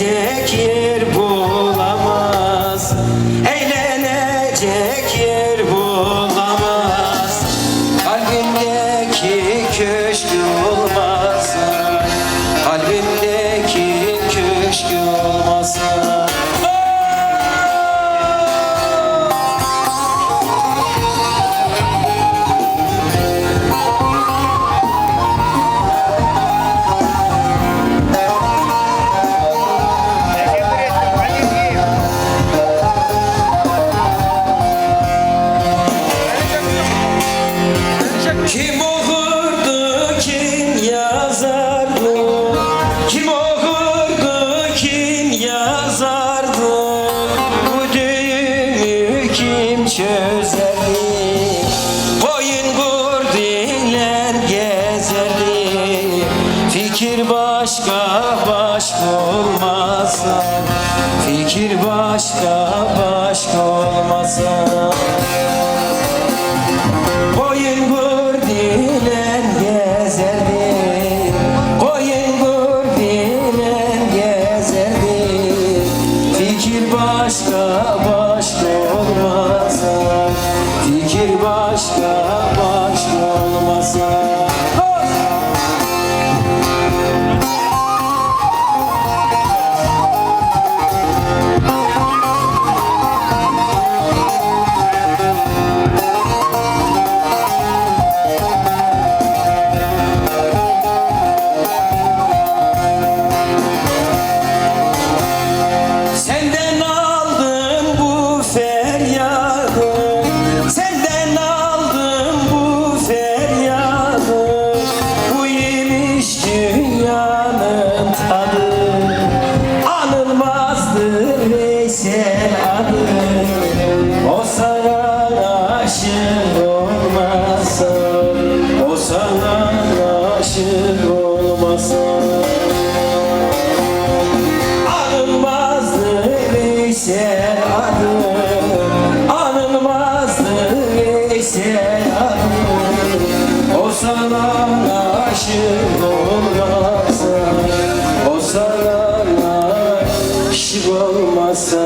Eğlenecek yer bulamaz. Eğlenecek yer bulamaz. Kalbindeki köşkü bulmaz Fikir başka başka olmasa. Fikir başka başka olmasa aşık O sana aşık olmasa Anılmazdı ise adı Anılmazdı ise adı. O sana aşık olmasa O sana aşık olmasa